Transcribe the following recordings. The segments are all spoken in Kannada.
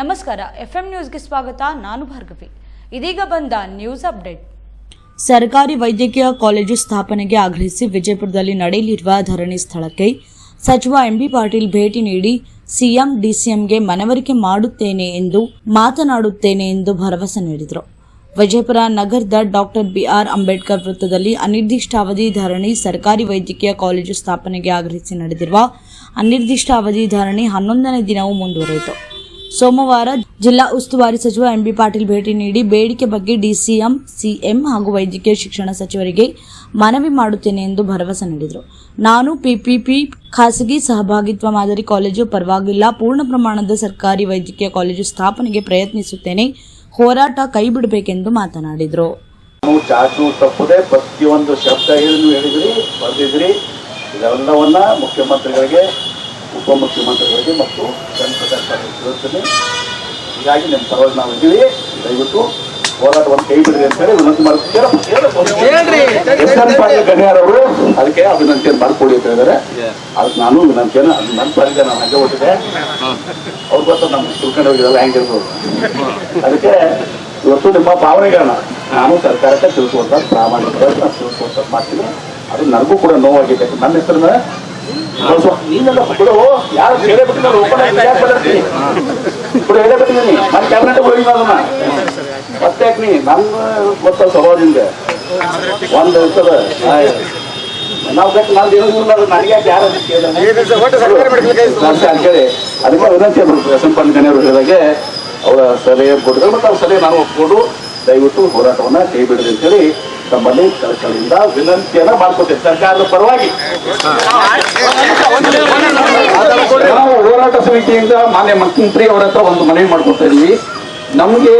ನಮಸ್ಕಾರ, ಎಫ್ಎಂ ನ್ಯೂಸ್ಗೆ ಸ್ವಾಗತ, ನಾನು ಭಾರ್ಗವಿ. ಇದೀಗ ಬಂದ ನ್ಯೂಸ್ ಅಪ್ಡೇಟ್. ಸರ್ಕಾರಿ ವೈದ್ಯಕೀಯ ಕಾಲೇಜು ಸ್ಥಾಪನೆಗೆ ಆಗ್ರಹಿಸಿ ವಿಜಯಪುರದಲ್ಲಿ ನಡೆಯಲಿರುವ ಧರಣಿ ಸ್ಥಳಕ್ಕೆ ಸಚಿವ ಎಂಬಿ ಪಾಟೀಲ್ ಭೇಟಿ ನೀಡಿ ಸಿಎಂ, ಡಿಸಿಎಂಗೆ ಮನವರಿಕೆ ಮಾಡುತ್ತೇನೆ ಎಂದು ಮಾತನಾಡುತ್ತೇನೆ ಎಂದು ಭರವಸೆ ನೀಡಿದರು. ವಿಜಯಪುರ ನಗರದ ಡಾಕ್ಟರ್ ಬಿಆರ್ ಅಂಬೇಡ್ಕರ್ ವೃತ್ತದಲ್ಲಿ ಅನಿರ್ದಿಷ್ಟಾವಧಿ ಧರಣಿ ಸರ್ಕಾರಿ ವೈದ್ಯಕೀಯ ಕಾಲೇಜು ಸ್ಥಾಪನೆಗೆ ಆಗ್ರಹಿಸಿ ನಡೆದಿರುವ ಅನಿರ್ದಿಷ್ಟಾವಧಿ ಧರಣಿ ಹನ್ನೊಂದನೇ ದಿನವೂ ಮುಂದುವರಿಯಿತು. ಸೋಮವಾರ ಜಿಲ್ಲಾ ಉಸ್ತುವಾರಿ ಸಚಿವ ಎಂಬಿ ಪಾಟೀಲ್ ಭೇಟಿ ನೀಡಿ ಬೇಡಿಕೆ ಬಗ್ಗೆ ಡಿಸಿಎಂ, ಸಿಎಂ ಹಾಗೂ ವೈದ್ಯಕೀಯ ಶಿಕ್ಷಣ ಸಚಿವರಿಗೆ ಮನವಿ ಮಾಡುತ್ತೇನೆ ಎಂದು ಭರವಸೆ ನೀಡಿದರು. ನಾನು ಪಿಪಿಪಿ ಖಾಸಗಿ ಸಹಭಾಗಿತ್ವ ಮಾದರಿ ಕಾಲೇಜು ಪರವಾಗಿಲ್ಲ, ಪೂರ್ಣ ಪ್ರಮಾಣದ ಸರ್ಕಾರಿ ವೈದ್ಯಕೀಯ ಕಾಲೇಜು ಸ್ಥಾಪನೆಗೆ ಪ್ರಯತ್ನಿಸುತ್ತೇನೆ, ಹೋರಾಟ ಕೈಬಿಡಬೇಕೆಂದು ಮಾತನಾಡಿದರು. ನಾವು ಚಾಚು ತಪ್ಪದೆ ಪ್ರತಿಯೊಂದು ಶಬ್ದ ಹೇಳಿದ್ರಿ, ಬರೆದಿದ್ರಿ, ಇದೆಲ್ಲವನ್ನ ಮುಖ್ಯಮಂತ್ರಿಗಳಿಗೆ ಉಪಮುಖ್ಯಮಂತ್ರಿಗಳಿಗೆ ಮತ್ತು ಚಂದ್ರಪ್ರಕಾಶ್ ಸರ್ಕಾರಕ್ಕೆ ತಿಳಿಸ್ತೀನಿ ಹೀಗಾಗಿ ನಿಮ್ಮ ಪರವಾಗಿ ನಾವು ಇದ್ದೀವಿ. ದಯವಿಟ್ಟು ಹೋರಾಟವನ್ನು ಕೈ ಬಿಡ್ರಿ ಅಂತ ಹೇಳಿ ವಿನಂತಿ ಮಾಡ್ತಾರೆ ಎಸ್ ಎನ್ ಪಾಟೀಲ್ ಗಣ್ಯರ್ ಅವರು ಅದಕ್ಕೆ ಅಭಿನಂದನೆ ಮಾಡ್ಕೊಡಿ ಅಂತ ಹೇಳಿದ್ದಾರೆ. ಅದಕ್ಕೆ ನಾನು ವಿನಂತಿಯನ್ನು ಅದು ನನ್ನ ಪಾಲಿಗೆ ನಾನು ಹಂಗೆ ಹೊಟ್ಟಿದೆ ಅವ್ರು ಗೊತ್ತ ನಮ್ಮ ತಿಳ್ಕೊಂಡು ಹೋಗಿದ್ದಲ್ಲ ಹೆಂಗಿರ್ಬೋದು ಅದಕ್ಕೆ ಇವತ್ತು ನಿಮ್ಮ ಭಾವನೆಗಳನ್ನ ನಾನು ಸರ್ಕಾರಕ್ಕೆ ತಿಳಿಸುವಂತ ಪ್ರಾಮಾಣಿಕ ಪ್ರಯತ್ನ ಮಾಡ್ತೀನಿ ಅದು ನನಗೂ ಕೂಡ ನೋವಾಗಿದೆ. ನನ್ನ ಹೆಸರಿನ ನೀನೆಲ್ಲ ಬಿಡು. ಯಾರು ಹೇಳಬಿಟ್ಟು ನಾನು ಓಪನ್ ಆಗಿ ಯಾಕೆ ಮಾತಾಡ್ತೀನಿ ಬಿಡು ಹೇಳೇ ಬಿಟ್ಟಿದ್ದೀನಿ. ನಾನು ಕ್ಯಾಬಿನೆಟ್ ಹೋಗಿ ಅದನ್ನ ಮತ್ತೆ ನೀ? ನನ್ನ ಗೊತ್ತ ಸ್ವಭಾವದಿಂದ ಒಂದು ಇರ್ತದ ನಾವು ಬೇಕು ನಾನು ಏನೂ ನನಗೆ ಯಾಕೆ ಯಾರು ಅಂತೇಳಿ ಅದಕ್ಕೆ ವಿನಂತಿ ಸಂಪನ್ನ ಗಣ್ಯರು ಹೇಳಿದಾಗೆ ಅವರ ಸಲಹೆ ಕೊಟ್ಟಿದ್ದಾರೆ ಮತ್ತೆ ಅವ್ರ ಸಲಹೆ ನಾನು ಒಪ್ಕೊಂಡು ದಯವಿಟ್ಟು ಹೋರಾಟವನ್ನ ಕೈ ಬಿಡಿದೆ ಅಂತೇಳಿ ತಮ್ಮಲ್ಲಿ ಸರ್ಕಾರದಿಂದ ವಿನಂತಿಯನ್ನ ಮಾಡ್ಕೊತೇವೆ. ಸರ್ಕಾರದ ಪರವಾಗಿ. ನಾವು ಹೋರಾಟ ಸಮಿತಿಯಿಂದ ಮಾನ್ಯ ಮುಖ್ಯಮಂತ್ರಿ ಅವರ ಹತ್ರ ಒಂದು ಮನವಿ ಮಾಡ್ಕೊತಾ ಇದ್ವಿ. ನಮಗೆ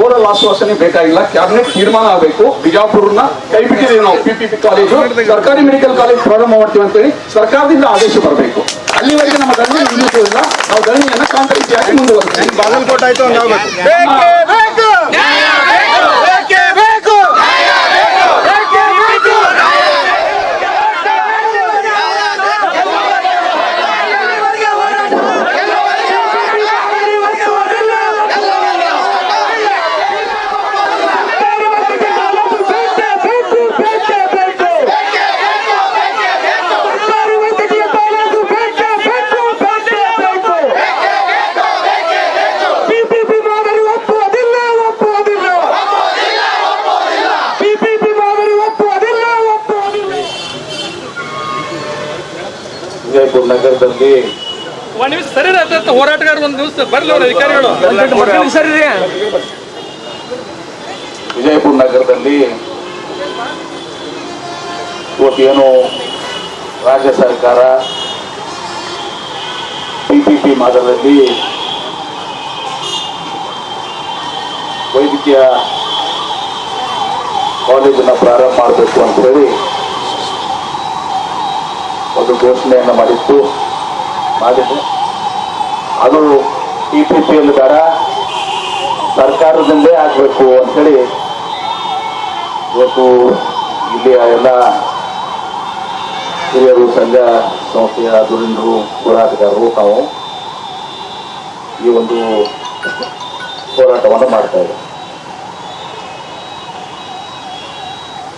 ಓರಲ್ ಆಶ್ವಾಸನೆ ಬೇಕಾಗಿಲ್ಲ. ಕ್ಯಾಬಿನೆಟ್ ತೀರ್ಮಾನ ಆಗಬೇಕು. ಬಿಜಾಪುರನ ಕೈ ಬಿಟ್ಟಿದ್ದೀವಿ ನಾವು ಪಿಪಿಪಿ ಕಾಲೇಜು ಸರ್ಕಾರಿ ಮೆಡಿಕಲ್ ಕಾಲೇಜ್ ಪ್ರಾರಂಭ ಮಾಡ್ತೀವಿ ಅಂತೇಳಿ ಸರ್ಕಾರದಿಂದ ಆದೇಶ ಬರಬೇಕು. ಅಲ್ಲಿವರೆಗೆ ನಮ್ಮ ಧರಣಿ ನಿಲ್ಲಿಸುವುದಿಲ್ಲ ನಾವು ಧರಣಿಯನ್ನ ಕಾಂಗ್ರೆಸ್ ಮುಂದುವರಿಸ್ತೀವಿ? ಬಾಗಲಕೋಟೆ ಆಯ್ತು ಒಂದು ಆಗ್ಬೇಕು ಬಿಪಿಪಿ ಮಾದರಿ ಒಪ್ಪುವುದಿಲ್ಲ ಒಪ್ಪುವುದಿಲ್ಲ ಬಿಪಿಪಿ ಮಾದರಿ ಒಪ್ಪುವುದಿಲ್ಲ ಒಪ್ಪುವುದಿಲ್ಲ ವಿಜಯಪುರ ನಗರದಲ್ಲಿ ಒಂದ್ ನಿಮಿಷ ಸರಿ ಹೋರಾಟಗಾರ ಒಂದ್ ಬರ್ಲಿ ಅವ್ರ ಅಧಿಕಾರಿಗಳು. ಸರಿ ವಿಜಯಪುರ ನಗರದಲ್ಲಿ ಇವತ್ತೇನು ರಾಜ್ಯ ಸರ್ಕಾರ ಪಿಪಿಪಿ ಮಾದರಿಯಲ್ಲಿ ವೈದ್ಯಕೀಯ ಕಾಲೇಜನ್ನು ಪ್ರಾರಂಭ ಮಾಡಬೇಕು ಅಂತ ಹೇಳಿ ಒಂದು ಘೋಷಣೆಯನ್ನು ಮಾಡಿತ್ತು ಮಾಡಿದೆ. ಅದು ಪಿ ಪಿ ಎಲ್ ದರ ಸರ್ಕಾರದಿಂದ ಆಗಬೇಕು ಅಂಥೇಳಿ ಇವತ್ತು ಇಲ್ಲಿಯ ಎಲ್ಲ ಹಿರಿಯರು, ಸಂಘ ಸಂಸ್ಥೆಯ ದುರಿಂದರು ಹೋರಾಟಗಾರರು ನಾವು ಈ ಒಂದು ಹೋರಾಟವನ್ನು ಮಾಡ್ತಾ ಇದೆ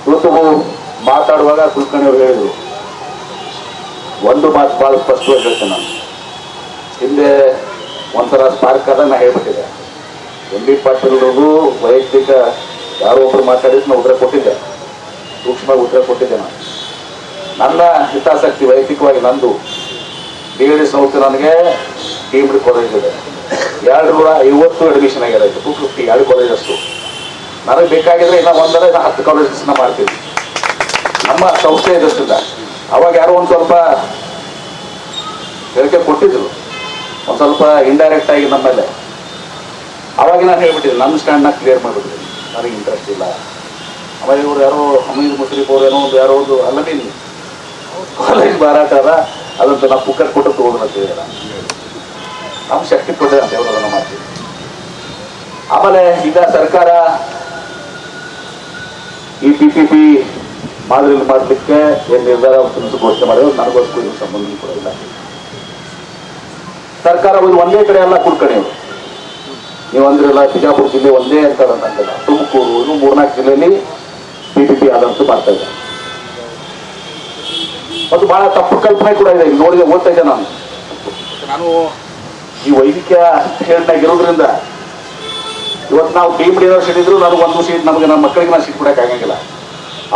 ಇವತ್ತು ಮಾತಾಡುವಾಗ ಕುಲಕರ್ಣಿ ಅವರು ಹೇಳಿದರು ಒಂದು ಮಾತು ಭಾಳ ಸ್ಪಷ್ಟವಾಗಿ ಹೇಳ್ತೇನೆ ನಾನು. ಹಿಂದೆ ಒಂಥರ ಸ್ಪಾರ್ಕ್ ಆದಾಗ ನಾ ಹೇಳ್ಬಿಟ್ಟಿದ್ದೆ. ಎಂ ಬಿ ಪಾಟೀಲ್ರಿಗೂ ವೈಯಕ್ತಿಕ ಯಾರೋ ಒಬ್ರು ಮಾತಾಡಿದ್ರು ನಾನು ಉತ್ತರ ಕೊಟ್ಟಿದ್ದೆ. ಸೂಕ್ಷ್ಮವಾಗಿ ಉತ್ತರ ಕೊಟ್ಟಿದ್ದೆ ನಾನು. ನನ್ನ ಹಿತಾಸಕ್ತಿ ವೈಯಕ್ತಿಕವಾಗಿ ನಂದು. ಬಿ ಡಿ ಸಂಸ್ಥೆ ನನಗೆ ಡಿಮ್ಡ್ ಕಾಲೇಜ್ ಇದೆ. ಎರಡು ನೂರ ಐವತ್ತು ಅಡ್ಮಿಷನ್ ಆಗಿರೋದು. ಟು ಫಿಫ್ಟಿ ಎರಡು ಕಾಲೇಜಸ್ಸು ನನಗೆ ಬೇಕಾಗಿದ್ರೆ ಇನ್ನೂ ಒಂದರ ಹತ್ತು ಕಾಲೇಜಸ್ನ ಮಾಡ್ತೀವಿ ನಮ್ಮ ಸಂಸ್ಥೆ ಇದಷ್ಟಿಲ್ಲ ಅವಾಗ ಯಾರೋ ಒಂದು ಸ್ವಲ್ಪ ಹೇಳಿಕೆ ಕೊಟ್ಟಿದ್ರು. ಒಂದು ಸ್ವಲ್ಪ ಇಂಡೈರೆಕ್ಟ್ ಆಗಿ ನಮ್ಮಲ್ಲೇ. ಅವಾಗ ನಾನು ಹೇಳ್ಬಿಟ್ಟಿದ್ದೆ ನನ್ನ ಸ್ಟ್ಯಾಂಡ್ನ ಕ್ಲಿಯರ್ ಮಾಡಿಬಿಟ್ಟಿದ್ದೀನಿ ನನಗೆ ಇಂಟ್ರೆಸ್ಟ್ ಇಲ್ಲ. ಆಮೇಲೆ ಇವ್ರು ಯಾರೋ ಅಮೀರ್ ಮುಸ್ಲಿಫ್ ಅವ್ರು ಏನೋ ಒಂದು ಯಾರೋ ಒಂದು ಅಲ್ಲಮೀನ್ ಕಾಲೇಜ್ ಮಾರಾಟ ಅದ, ಅದಂತ ನಾವು ಪುಕ್ಕಟ್ ಕೊಟ್ಟು ತಗೊಂಡು ನಮ್ಮ ಶಕ್ತಿ ಕೊಟ್ಟೆ ಅಂತ ಅದನ್ನ ಮಾಡ್ತೀವಿ ಆಮೇಲೆ ಈಗ ಸರ್ಕಾರ ಈ ಪಿ ಪಿ ಪಿ ಮಾದರಿಯಲ್ಲಿ ಮಾಡಲಿಕ್ಕೆ ಏನು ನಿರ್ಧಾರ ತಿಳಿಸಿ ಘೋಷಣೆ ಮಾಡಿದ್ರು ನನಗೋಸ್ಕರ ಇದು ಸಂಬಂಧ ಕೂಡ ಇಲ್ಲ. ಸರ್ಕಾರ ಒಂದು ಒಂದೇ ಕಡೆ ಎಲ್ಲ ಕುಡ್ಕಣಿ ನೀವು ಅಂದ್ರಲ್ಲ ಬಿಜಾಪುರ ಜಿಲ್ಲೆ ಒಂದೇ ಅಂತ ತುಮಕೂರು ಇನ್ನು ಮೂರ್ನಾಲ್ಕು ಜಿಲ್ಲೆಯಲ್ಲಿ ಪಿ ಪಿ ಪಿ ಆದಂತೂ ಮಾಡ್ತಾ ಇದೆ ಮತ್ತು ಬಹಳ ತಪ್ಪು ಕಲ್ಪನೆ ಕೂಡ ಇದೆ. ಈಗ ನೋಡಿದೆ ಓದ್ತಾ ಇದ್ದೆ ನಾನು. ನಾನು ಈ ವೈದ್ಯಕೀಯ ಇರೋದ್ರಿಂದ ಇವತ್ತು ನಾವು ಡೀಮ್ಡ್ ಯೂನಿವರ್ಸಿಟಿ ಇದ್ರು ನನಗೆ ಒಂದು ಸೀಟ್ ನಮಗೆ ನಮ್ಮ ಮಕ್ಕಳಿಗೆ ನಾನು ಸೀಟ್ ಕೊಡಕ್ಕೆ ಆಗಂಗಿಲ್ಲ.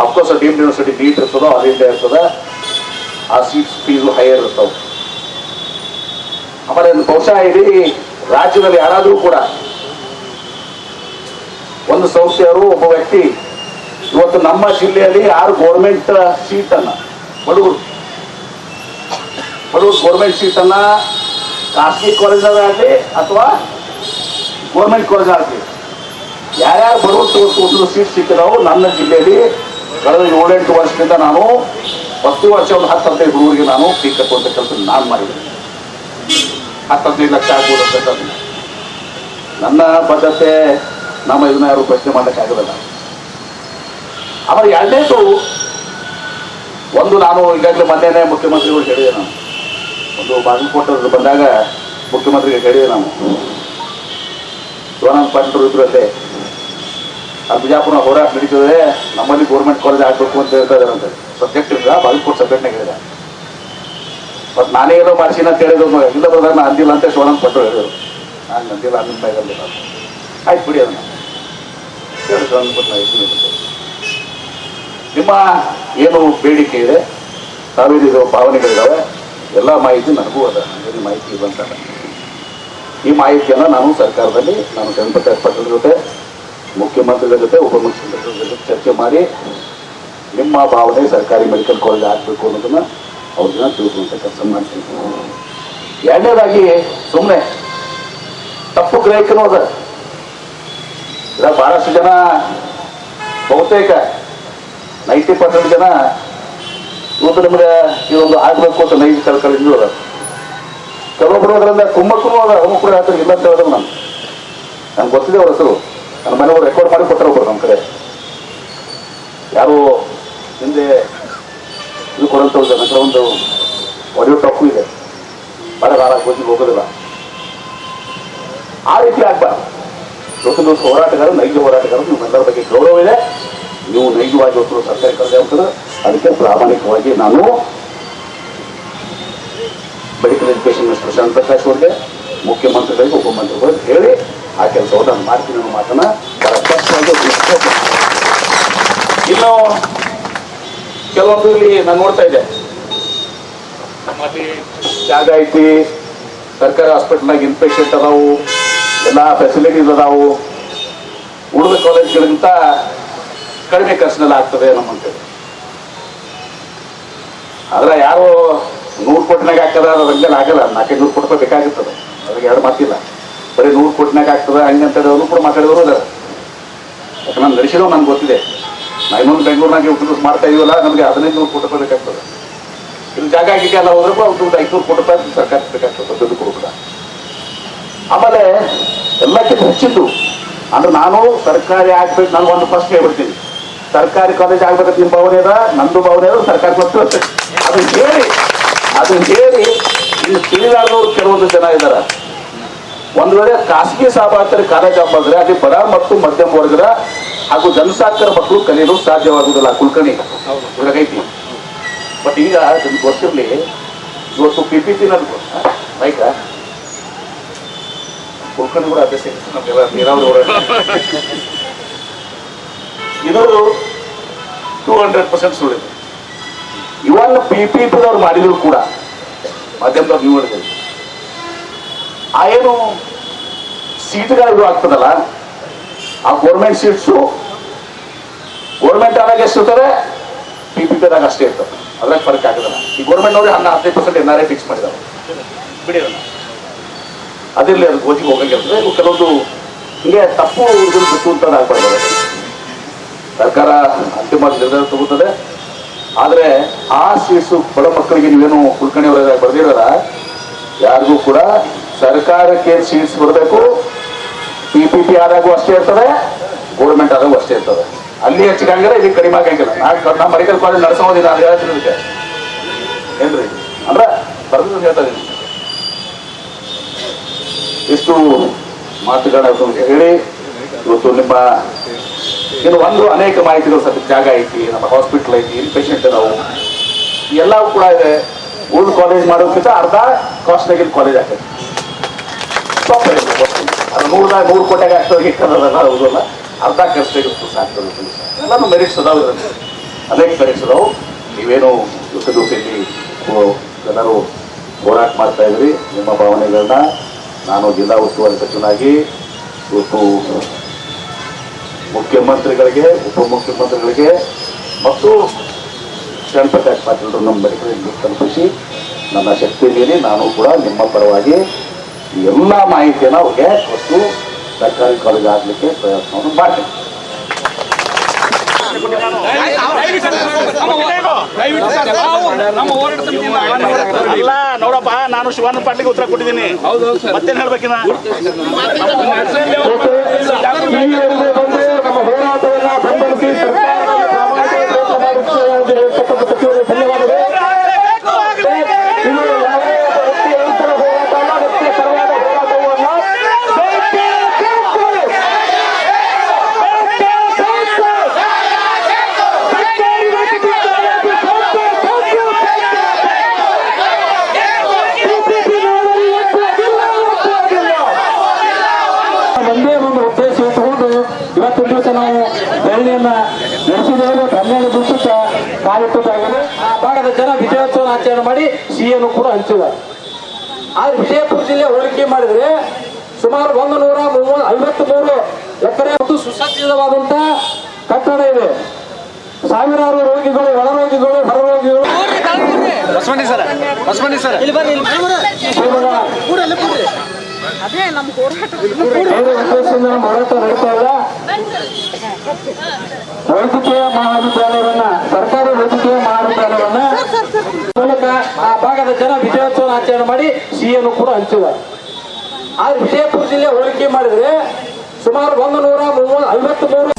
ಅಫ್ಕೋರ್ಸ್ ಡೀಮ್ಡ್ ಯೂನಿವರ್ಸಿಟಿ ನೀಟ್ ಇರ್ತದೋ ಅದಿಂದ ಇರ್ತದ. ಆ ಸೀಟ್ಸ್ ಫೀಸು ಹೈಯರ್ ಇರ್ತಾವೆ. ಆಮೇಲೆ ಬಹುಶಃ ಇಡೀ ರಾಜ್ಯದಲ್ಲಿ ಯಾರಾದರೂ ಕೂಡ ಒಂದು ಸಂಸ್ಥೆಯವರು ಒಬ್ಬ ವ್ಯಕ್ತಿ, ಇವತ್ತು ನಮ್ಮ ಜಿಲ್ಲೆಯಲ್ಲಿ ಯಾರು ಗೌರ್ಮೆಂಟ್ ಸೀಟ್ ಅನ್ನ, ಬಡವರು. ಬಡವರು ಗೌರ್ಮೆಂಟ್ ಸೀಟ್ ಅನ್ನ ಖಾಸಗಿ ಕಾಲೇಜಾಗಲಿ ಅಥವಾ ಗೌರ್ಮೆಂಟ್ ಕಾಲೇಜ್ ಆಗಲಿ, ಯಾರ್ಯಾರು ಬಡವರು ಸೀಟ್ ಸಿಕ್ಕಿದಾವು ನನ್ನ ಜಿಲ್ಲೆಯಲ್ಲಿ ಕಳೆದ ಏಳೆಂಟು ವರ್ಷದಿಂದ ನಾನು ಹತ್ತು ವರ್ಷ ಒಂದು ಹತ್ತು ಹದಿನೈದು ಹುಡುಗರಿಗೆ ನಾನು ಫೀ ಕಟ್ಟುವಂಥ ಕೆಲಸ ನಾನು ಮಾಡಿದ್ದೇನೆ ಹತ್ತು ಹದಿನೈದು ಲಕ್ಷ ಆಗ್ಬೋದು ನನ್ನ ಬದ್ಧತೆ ನಮ್ಮ ಇದನ್ನ ಯಾರು ಪ್ರಶ್ನೆ ಮಾಡೋಕ್ಕಾಗೋದಿಲ್ಲ ಆಮೇಲೆ ಎರಡನೇದು ಒಂದು ನಾನು ಈಗಾಗಲೇ ಮೊನ್ನೆನೇ ಮುಖ್ಯಮಂತ್ರಿಗಳು ಹೇಳಿದೆ ನಾನು. ಒಂದು ಬಾಗಲಕೋಟೆ ಬಂದಾಗ ಮುಖ್ಯಮಂತ್ರಿಗೆ ಹೇಳಿದೆ ನಾನು. ಶಿವಾನಂದ ಪಾಟೀಲ್ ಇದ್ರಲ್ಲಿ ಬಿಜಾಪುರ ಹೋರಾಟ ನಡೀತದೆ, ನಮ್ಮಲ್ಲಿ ಗೌರ್ಮೆಂಟ್ ಕಾಲೇಜ್ ಆಗಬೇಕು ಅಂತ ಹೇಳ್ತಾ ಇದಾರಂತೆ ಸಬ್ಜೆಕ್ಟ್ ಇಲ್ಲ ಬಾಗಲಕೋಟೆ ಸಬ್ಜೆಕ್ಟ್ನಾಗ ಮತ್ತು ನಾನೇ ಏನೋ ಮಾಡ್ಸಿನ ಅಂತ ಹೇಳಿದ್ರು ಇಲ್ಲ ಬರ್ದಾಗ ನಾನು ಅಂದಿಲ್ಲ ಅಂತ ಶಿವಾನಂದ ಪಾಟೀಲ್ ಹೇಳಿದ್ರು. ನಾನು ಅಂದಿಲ್ಲ ಅಂದಿಲ್ಲ ಬಾಯಿಗಲ್ಲಿಲ್ಲ ಆಯ್ತು ಬಿಡಿ ಅದನ್ನ. ನಿಮ್ಮ ಏನು ಬೇಡಿಕೆ ಇದೆ? ತಾವೇನಿರೋ ಭಾವನೆಗಳಿದ್ದಾವೆ ಎಲ್ಲ ಮಾಹಿತಿ ನನಗೂ ಅದ. ಮಾಹಿತಿ ಬಂತಲ್ಲ ಈ ಮಾಹಿತಿಯನ್ನು ನಾನು ಸರ್ಕಾರದಲ್ಲಿ, ನಾನು ಜನಪದ ಪಟ್ಟದ ಜೊತೆ ಮುಖ್ಯಮಂತ್ರಿಗಳ ಜೊತೆ ಉಪಮುಖ್ಯಮಂತ್ರಿಗಳ ಜೊತೆ ಚರ್ಚೆ ಮಾಡಿ ನಿಮ್ಮ ಭಾವನೆ ಸರ್ಕಾರಿ ಮೆಡಿಕಲ್ ಕಾಲೇಜ್ ಆಗಬೇಕು ಅನ್ನೋದನ್ನ ಅವ್ರನ್ನ ತಿಳ್ಕೊಂತ ಕೆಲಸ ಮಾಡ್ತೀನಿ ಎರಡನೇದಾಗಿ ಸುಮ್ಮನೆ ತಪ್ಪು ಗ್ರಹಿಕನೂ ಅದ. ಬಹಳಷ್ಟು ಜನ, ಬಹುತೇಕ ನೈಂಟಿ ಪರ್ಸೆಂಟ್ ಜನ ಇವತ್ತು ನಿಮಗೆ ಇದೊಂದು ಆಗ್ಬೇಕು ಅಂತ ನೈಜ ಸರ್ಕಾರ ಅದ. ಕೆಲವೊಬ್ಬರು ಅದರಿಂದ ಕುಮ್ಮಕ್ಕೂ ಅದ ಅವನು ಕೂಡ ಹೇಳ್ತಾರೆ ಇಲ್ಲ ಅಂತ ಹೇಳಿದ್ರು ನಾನು. ನಂಗೆ ಗೊತ್ತಿದೆ ಅವ್ರ ಹೆಸರು. ನನ್ನ ಮನೆಯವರು ರೆಕಾರ್ಡ್ ಮಾಡಿ ಕೊಟ್ಟರು ಒಬ್ಬರು ನಮ್ಮ ಕಡೆ. ಯಾರು ಹಿಂದೆ ಇದು ಕೊಡಂತ ನನ್ನ ಹತ್ರ ಒಂದು ಆಡಿಯೋ ಟಾಪ್ ಇದೆ. ಬಡ ಕೋಚಿಗೆ ಹೋಗೋದಿಲ್ಲ. ಆ ರೀತಿ ಆಗ್ಬಾರ್ದು. ಇವತ್ತು ನೀವು ಹೋರಾಟಗಾರ ನೈಜ ಹೋರಾಟಗಾರ ನಿಮ್ಮೆಲ್ಲರ ಬಗ್ಗೆ ಗೌರವ ಇದೆ. ನೀವು ನೈಜವಾಗಿ ಇವತ್ತು ಸರ್ಕಾರಿ ಕರೆದ ಅಂತಂದ್ರೆ ಅದಕ್ಕೆ ಪ್ರಾಮಾಣಿಕವಾಗಿ ನಾನು medical education minister Shanta Prakash ಅವರಿಗೆ, ಮುಖ್ಯಮಂತ್ರಿಗಳಿಗೆ, ಉಪಮಂತ್ರಿಗಳಿಗೆ ಹೇಳಿ ಆ ಕೆಲಸವನ್ನು ನಾನು ಮಾಡ್ತೀನಿ ಅನ್ನೋ ಮಾತನ್ನ ಬಹಳ ಸ್ಪಷ್ಟವಾಗಿ. ಇನ್ನು ಕೆಲವೊಂದು ಇಲ್ಲಿ ನಾನು ನೋಡ್ತಾ ಇದ್ದೆ. ನಮ್ಮಲ್ಲಿ ಜಾಗ ಐತಿ, ಸರ್ಕಾರಿ ಹಾಸ್ಪಿಟಲ್ನಾಗ ಇನ್ಪೇಷೆಂಟ್ ಅದಾವು, ಎಲ್ಲ ಫೆಸಿಲಿಟೀಸ್ ಅದಾವು. ಉಳಿದ ಕಾಲೇಜ್ಗಳಿಗಿಂತ ಕಡಿಮೆ ಖರ್ಚಿನಲ್ಲಿ ಆಗ್ತದೆ ನಮ್ಮಂತೇಳಿ ಆದ್ರೆ ಯಾರು ನೂರು ಕೋಟಿನಾಗ ಹಾಕದ ಅದ್ರ ಮೇಲೆ ಆಗಲ್ಲ. ನಾಲ್ಕೈದು ನೂರು ಕೋಟಿ ಬೇಕಾಗುತ್ತದೆ ಅದ್ರಾಗ ಎರಡು ಮಾತಿಲ್ಲ. ಬರೀ ನೂರು ಕೋಟಿನಾಗ ಆಗ್ತದೆ ಹಂಗಂತ ಅವರು ಕೂಡ ಮಾತಾಡಿದವರು ಅದಾರ ಯಾಕಂದ್ರೆ ನಾನು ನಡೆಸಿರೋ ನನ್ಗೆ ಗೊತ್ತಿದೆ. ನಾ ಇನ್ನೊಂದು ಬೆಂಗಳೂರಿನಾಗ ಉಪಯೋಗ ಮಾಡ್ತಾ ಇದೀವಲ್ಲ, ನಮಗೆ ಹದಿನೈದು ನೂರು ಕೋಟಿ ರೂಪಾಯಿ ಬೇಕಾಗ್ತದೆ. ಇಲ್ಲಿ ಜಾಗ ಆಗಿದೆ ಎಲ್ಲ ಹೋದ್ರೆ ಒಂದು ಐದುನೂರು ಕೋಟಿ ರೂಪಾಯಿ ಸರ್ಕಾರ ಬೇಕಾಗ್ತದೆ, ದುಡ್ಡು ಕೂಡ ಆಮೇಲೆ ಎಲ್ಲಕ್ಕಿಂತ ಹೆಚ್ಚಿದ್ದು, ಅಂದ್ರೆ ನಾನು ಸರ್ಕಾರಿ ಆಗ್ಬೇಕು, ನಾನು ಒಂದು ಫಸ್ಟ್ ಹೇಳ್ಬಿಡ್ತೀನಿ. ಸರ್ಕಾರಿ ಕಾಲೇಜ್ ಆಗ್ಬೇಕಂತ ನಿಮ್ಮ ಭಾವನೆ ಅದ? ನಂದು ಭಾವನೆ ಅದ, ಸರ್ಕಾರ ಕೊಟ್ಟು ಅದನ್ನ ಹೇಳಿ ಅದನ್ನ ಹೇಳಿ, ಇಲ್ಲಿ ತಿಳಿಲಾರ್ದವ್ರು ಕೆಲವೊಂದು ಜನ ಇದ್ದಾರೆ ಒಂದ್ ವೇಳೆ ಖಾಸಗಿ ಕಾಲ ಕಾಲೇಜ್ ಬಂದ್ರೆ ಅಲ್ಲಿ ಬಡ ಮತ್ತು ಮಧ್ಯಮ ವರ್ಗದ ಹಾಗೂ ಜನಸಾಕ್ಷರ ಮಕ್ಕಳು ಕಲಿಯಲು ಸಾಧ್ಯವಾಗುವುದಿಲ್ಲ, ಕುಲಕರ್ಣಿ. ಇವಾಗೈತಿ ಬಟ್ ಈಗ ನಿಮ್ಗೆ ಗೊತ್ತಿರಲಿ, ಇವತ್ತು ಪಿ ಪಿ ಟಿ ರೈತ ಕುಲಕರ್ಣಿ ಕೂಡ ಅಭ್ಯಾಸ ನೀರಾವರಿ ಇದು ಟೂ ಹಂಡ್ರೆಡ್ ಪರ್ಸೆಂಟ್ ಸುಳ್ಳಿದೆ ಇವನ್ನ ಪಿ ಪಿ ಪಿದವ್ರು ಮಾಡಿದ್ರು ಕೂಡ, ಮಾಧ್ಯಮದವ್ರು ನೀವು ಆ ಏನು ಸೀಟ್ಗಳು ಇದು ಆಗ್ತದಲ್ಲ? ಆ ಗೋರ್ಮೆಂಟ್ ಸೀಟ್ಸು ಗೋರ್ಮೆಂಟ್ ಆದಾಗ ಎಷ್ಟು ಇರ್ತದೆ ಪಿ ಪಿ ಪಿದಾಗ ಅಷ್ಟೇ ಇರ್ತದೆ. ಅದ್ರಾಗ ಫರ್ಕ್ ಆಗೋದಿಲ್ಲ ಈ ಗೋರ್ಮೆಂಟ್ ನೋಡಿ ಹನ್ನ ಹದಿನೈದು percent N R I fix ಮಾಡಿದಾರೆ. ಬಿಡಿ ಅದನ್ನ ಅದಿರಲಿ ಅದು ಗೋಜಿಗೆ ಹೋಗಂಗಿರ್ತದೆ ಇವು ಕೆಲವೊಂದು ಹಿಂಗೆ ತಪ್ಪು ಇದನ್ನು ಬಿಟ್ಟು ಅಂತ ಆಗ್ಬಾರ್ದು ಸರ್ಕಾರ ಅಂತಿಮ ನಿರ್ಧಾರ ತಗೋತದೆ. ಆದರೆ ಆ ಸೀಟ್ಸು ಬಡ ಮಕ್ಕಳಿಗೆ ನೀವೇನು ಕುಲಕರ್ಣಿ ಅವರ ಬರ್ದಿರಲ್ಲ ಯಾರಿಗೂ ಕೂಡ ಸರ್ಕಾರಕ್ಕೆ ಸೀಟ್ಸ್ ಬರಬೇಕು ಪಿ ಪಿ ಪಿ ಆದಾಗೂ ಅಷ್ಟೇ ಇರ್ತದೆ ಗೌರ್ಮೆಂಟ್ ಆದಾಗೂ ಅಷ್ಟೇ ಇರ್ತದೆ. ಅಲ್ಲಿ ಹೆಚ್ಚಿಗೆ ಹಂಗಿಲ್ಲ ಇಲ್ಲಿ ಕಡಿಮೆ ಆಗಂಗಿಲ್ಲ. ನಾ ನಮ್ಮ ಮೆಡಿಕಲ್ ಕಾಲೇಜ್ ನಡೆಸೋದಿಲ್ಲ ನಾನು ಹೇಳ್ತೀನಿ ಏನ್ರಿ? ಅಂದ್ರೆ ಬರ್ದು ಹೇಳ್ತಾ ಇಷ್ಟು ಮಾತುಗಳನ್ನು ಹೇಳಿ, ಇವತ್ತು ನಿಮ್ಮ ಇನ್ನು ಒಂದು ಅನೇಕ ಮಾಹಿತಿಗಳು ಸದ್ಯ ಜಾಗ ಐತಿ, ನಮ್ಮ ಹಾಸ್ಪಿಟಲ್ ಐತಿ ಇಲ್ಲಿ ಪೇಷಂಟ್ ನಾವು. ಎಲ್ಲವೂ ಕೂಡ ಇದೆ. ಓಲ್ಡ್ ಕಾಲೇಜ್ ಮಾಡೋದಕ್ಕಿಂತ ಅರ್ಧ ಕಾಸ್ಟ್ನಾಗಿದ್ದು ಕಾಲೇಜ್ ಆಗ್ತದೆ ಸ್ಟಾಪ್ ಅದು ನೂರದಾಗ ನೂರು ಕೋಟೆಗೆ ಹೌದಲ್ಲ ಅರ್ಧ ಖರ್ಚು ಇರುತ್ತೆ ಸಾಕು ಎಲ್ಲಾನು ಮೆರಿಟ್ಸ್ ಅದಾವ ಅನೇಕ ಮೆರಿಟ್ಸ್ ಅದಾವು. ನೀವೇನು ದುಃಖ ದುಃಖದಲ್ಲಿ ಜನರು ಹೋರಾಟ ಮಾಡ್ತಾ ಇದ್ರಿ. ನಿಮ್ಮ ಭಾವನೆಗಳನ್ನ ನಾನು ಜಿಲ್ಲಾ ಉಸ್ತುವಾರಿ ಸಚಿವನಾಗಿ ಇವತ್ತು ಮುಖ್ಯಮಂತ್ರಿಗಳಿಗೆ, ಉಪಮುಖ್ಯಮಂತ್ರಿಗಳಿಗೆ ಮತ್ತು ಶರಣಪ್ರಕಾಶ್ ಪಾಟೀಲ್ರು ನಮ್ಮ ಬಳಿಗೆ ತಲುಪಿಸಿ ನನ್ನ ಶಕ್ತಿ ಮೀರಿ ನಾನು ಕೂಡ ನಿಮ್ಮ ಪರವಾಗಿ ಈ ಎಲ್ಲ ಮಾಹಿತಿಯನ್ನು ಅವ್ರಿಗೆ ಕೊಟ್ಟು ಸರ್ಕಾರಿ ಕಾಲೇಜ್ ಆಗಲಿಕ್ಕೆ ಪ್ರಯತ್ನವನ್ನು ಮಾಡಿ ಅಲ್ಲ ನೋಡಪ್ಪ ನಾನು ಶಿವಾನಂದ ಪಾಟೀಲ್ಗೆ ಉತ್ತರ ಕೊಟ್ಟಿದ್ದೀನಿ. ಹೌದು ಸರ್ ಮತ್ತೇನ್ ಹೇಳ್ಬೇಕಿನ ನಮ್ಮ ಹೋರಾಟವನ್ನ ಬೆಂಬಲಿಸಿ ಸರ್ಕಾರದ ಪ್ರಾಮಾಣಿಕ ಪ್ರಯತ್ನ ಮಾಡುತ್ತಿರುವಂತಹ ಸಚಿವರಿಗೆ ಧನ್ಯವಾದಗಳು ಇದು ಯಾವುದೇ ಒಬ್ಬ ವ್ಯಕ್ತಿ ರೈತರ ಹೋರಾಟ ಅಲ್ಲ ವ್ಯಕ್ತಿಯ ಪರವಾದ ಹೋರಾಟವನ್ನ ಬೇಕೇ ಬೇಕು. ಬೇಕೇ ಬೇಕು. ಸರ್ಕಾರಿ ವೈದ್ಯಕೀಯ ಕಾಲೇಜು ಬೇಕೇ ಬೇಕು. ಬಿಜೆಪಿ ನಾಯಕರು ಒಪ್ಪುವುದಿಲ್ಲ, ಒಪ್ಪುವುದಿಲ್ಲ. ಒಂದೇ ಒಂದು ಉದ್ದೇಶ ಇಟ್ಟುಕೊಂಡು ಇವತ್ತಿನ ದಿವಸ ನಾವು ಧರಣಿಯನ್ನ ನಡೆಸಿದ್ದೇವೆ ಹನ್ನೆರಡು ದಿವಸಕ್ಕೆ ಕಾಲಿಟ್ಟದಾಗಿದೆ ಆ ಭಾಗದ ಜನ ವಿಜಯೋತ್ಸವ ಆಚರಣೆ ಮಾಡಿ ಸಿಹಿಯನ್ನು ಕೂಡ ಹಂಚಿದ್ದಾರೆ ಆದ್ರೆ ವಿಜಯಪುರ ಜಿಲ್ಲೆ ಹೋಲಿಕೆ ಮಾಡಿದ್ರೆ ಸುಮಾರು ಒಂದು ನೂರ ಐವತ್ತು ಐವತ್ತ್ ಮೂರು ಎಕರೆ ಮತ್ತು ಸುಸಜ್ಜಿತವಾದಂತ ಕಟ್ಟಡ ಇದೆ. ಸಾವಿರಾರು ರೋಗಿಗಳು ಒಳರೋಗಿಗಳು ಹೊರರೋಗಿಗಳು. ಹೋರಾಟ. ನಡೀತಾ ಇಲ್ಲ. ವೈದ್ಯಕೀಯ ಮಹಾವಿದ್ಯಾಲಯವನ್ನ ಸರ್ಕಾರಿ ವೈದ್ಯಕೀಯ ಮಹಾವಿದ್ಯಾಲಯವನ್ನ ಮೂಲಕ ಆ ಭಾಗದ ಜನ ವಿಜಯೋತ್ಸವ ಆಚರಣೆ ಮಾಡಿ ಸಿಹಿಯನ್ನು ಕೂಡ ಹಂಚಿದ್ದಾರೆ ಆದ್ರೆ ವಿಜಯಪುರ ಜಿಲ್ಲೆ ಹೋಲಿಕೆ ಮಾಡಿದ್ರೆ ಸುಮಾರು ಒಂದು ನೂರ ಐವತ್ತ್, ಮೂರು